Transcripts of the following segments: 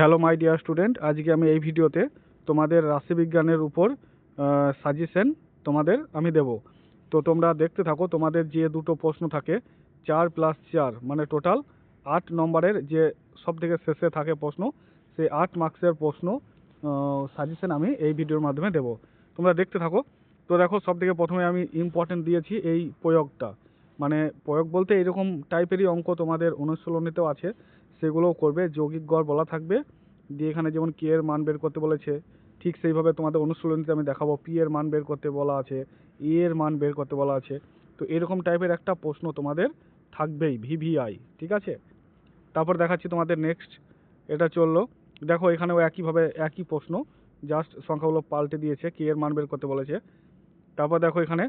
Hello my dear student আজকে আমি এই ভিডিওতে তোমাদের রাশিবিজ্ঞানের উপর সাজেশন তোমাদের আমি দেব। তো তোমরা দেখতে থাকো, তোমাদের যে দুটো প্রশ্ন থাকে, চার প্লাস চার মানে টোটাল আট নম্বরের যে সব থেকে শেষে থাকে প্রশ্ন, সেই আট মার্কসের প্রশ্ন সাজেশন আমি এই ভিডিওর মাধ্যমে দেব। তোমরা দেখতে থাকো। তো দেখো সব থেকে প্রথমে আমি ইম্পর্টেন্ট দিয়েছি এই প্রয়োগটা। মানে প্রয়োগ বলতে এরকম টাইপেরই অঙ্ক তোমাদের অনুশীলনীতেও আছে। সেগুলোও করবে, যৌগিক গড় বলা থাকবে। দিয়ে এখানে যেমন কে এর মান বের করতে বলেছে, ঠিক সেইভাবে তোমাদের অনুশীলনীতে আমি দেখাবো পি এর মান বের করতে বলা আছে ই এর মান বের করতে বলা আছে। তো এরকম টাইপের একটা প্রশ্ন তোমাদের থাকবেই ভিভিআই ঠিক আছে? তারপর দেখাচ্ছি তোমাদের নেক্সট এটা চলল। দেখো এখানেও একইভাবে, একই প্রশ্ন জাস্ট সংখ্যাগুলো পাল্টে দিয়েছে কে এর মান বের করতে বলেছে। তারপর দেখো এখানে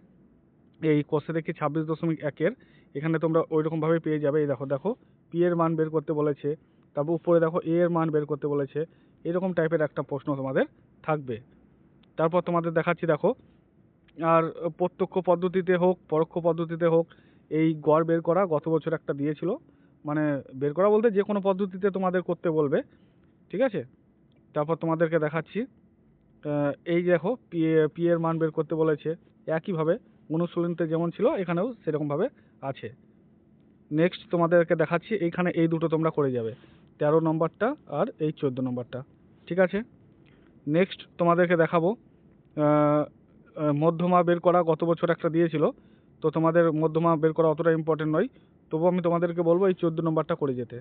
এই কোষে দেখি ছাব্বিশ দশমিক একের এখানে তোমরা ওই রকমভাবে পেয়ে যাবে। এই দেখো দেখো পি এর মান বের করতে বলেছে। তারপর উপরে দেখো এ এর মান বের করতে বলেছে। এরকম টাইপের একটা প্রশ্ন তোমাদের থাকবে। তারপর তোমাদের দেখাচ্ছি, দেখো, আর প্রত্যক্ষ পদ্ধতিতে হোক, পরোক্ষ পদ্ধতিতে হোক, এই গড় বের করা গত বছর একটা দিয়েছিল। মানে বের করা বলতে যে কোনো পদ্ধতিতে তোমাদের করতে বলবে। ঠিক আছে? তারপর তোমাদেরকে দেখাচ্ছি। এই দেখো পি পি এর মান বের করতে বলেছে। একইভাবে অনুশীলনীতে যেমন ছিল, এখানেও সেরকমভাবে আছে। নেক্সট তোমাদেরকে দেখাচ্ছি, এইখানে এই দুটো তোমরা করে যাবে। তেরো নম্বরটা আর এই চোদ্দ নম্বরটা। ঠিক আছে? নেক্সট তোমাদেরকে দেখাবো মধ্যমা বের করা গত বছর একটা দিয়েছিল। তো তোমাদের মধ্যমা বের করা অতটা ইম্পর্টেন্ট নয়। তবু আমি তোমাদেরকে বলব এই চোদ্দ নম্বরটা করে যেতে।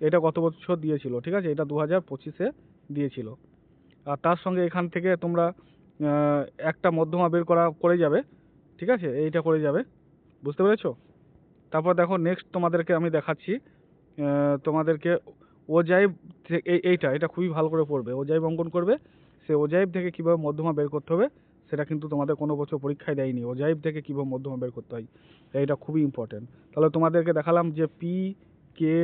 এটা গত বছর দিয়েছিল, ঠিক আছে? এটা দু হাজার পঁচিশে দিয়েছিল। আর তার সঙ্গে এখান থেকে তোমরা একটা মধ্যমা বের করা করে যাবে। ঠিক আছে? এইটা করে যাবে। বুঝতে পেরেছ? তারপর দেখো নেক্সট তোমাদেরকে আমি দেখাচ্ছি তোমাদেরকে ওজাইব এই, এইটা, এটা খুবই ভালো করে পড়বে। ওজাইব অঙ্কন করবে, সে ওজাইব থেকে কীভাবে মধ্যমা বের করতে হবে, সেটা কিন্তু তোমাদের কোনো বছর পরীক্ষায় দেয়নি। ওজাইব থেকে কীভাবে মধ্যমা বের করতে হয়, এইটা খুবই ইম্পর্টেন্ট তাহলে তোমাদেরকে দেখালাম যে পি কে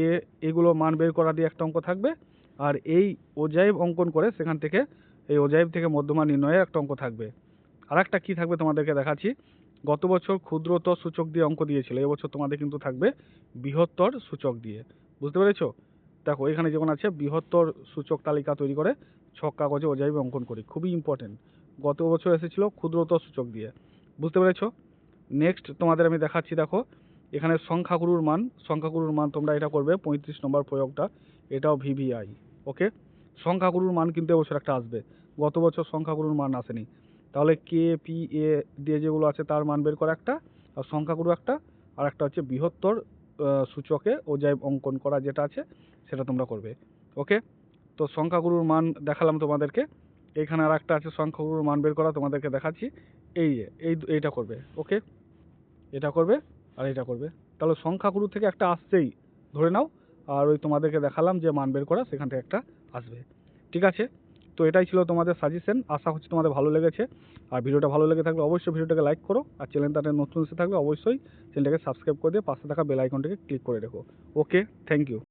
এ এগুলো মান বের করা দিয়ে একটা অঙ্ক থাকবে, আর এই ওজাইব অঙ্কন করে সেখান থেকে, এই ওজাইব থেকে মধ্যমা নির্ণয়ের একটা অঙ্ক থাকবে। আর একটা কী থাকবে তোমাদেরকে দেখাচ্ছি? গত বছর ক্ষুদ্রতর সূচক দিয়ে অঙ্ক দিয়েছিল, এবছর তোমাদের কিন্তু থাকবে বৃহত্তর সূচক দিয়ে। বুঝতে পেরেছ? দেখো, এখানে যেমন আছে, বৃহত্তর সূচক তালিকা তৈরি করে ছক কাগজে ওজাইবে অঙ্কন করি। খুবই ইম্পর্টেন্ট গত বছর এসেছিল ক্ষুদ্রতর সূচক দিয়ে। বুঝতে পেরেছ? নেক্সট তোমাদের আমি দেখাচ্ছি, দেখো, এখানে সংখ্যাগুরুর মান। সংখ্যাগুরুর মান তোমরা এটা করবে, পঁয়ত্রিশ নম্বর প্রয়োগটা। এটাও ভিভিআই ওকে সংখ্যাগুরুর মান কিন্তু এবছর একটা আসবে। গত বছর সংখ্যাগুরুর মান আসেনি। তাহলে কে পি এ দিয়ে যেগুলো আছে তার মান বের করা একটা, আর সংখ্যাগুরু একটা, আর একটা হচ্ছে বৃহত্তর সূচকে ওজাইব অঙ্কন করা যেটা আছে, সেটা তোমরা করবে। ওকে তো সংখ্যাগুরুর মান দেখালাম তোমাদেরকে। এইখানে আর একটা আছে সংখ্যাগুরুর মান বের করা, তোমাদেরকে দেখাচ্ছি। এই যে, এই এইটা করবে। ওকে এটা করবে, আর এটা করবে। তাহলে সংখ্যাগুরু থেকে একটা আসছেই, ধরে নাও। আর ওই তোমাদেরকে দেখালাম যে মান বের করা, সেখান থেকে একটা আসবে। ঠিক আছে? তো এটাই ছিল তোমাদের সাজেশন আশা হচ্ছে তোমাদের ভালো লেগেছে। আর ভিডিওটা ভালো লেগে থাকলে অবশ্যই ভিডিওটাকে লাইক করো। আর চ্যানেলটাতে নতুন এসে থাকলে অবশ্যই চ্যানেলটাকে সাবস্ক্রাইব করে দিয়ে পাশে থাকা বেল আইকনটাকে ক্লিক করে রেখো। Okay thank you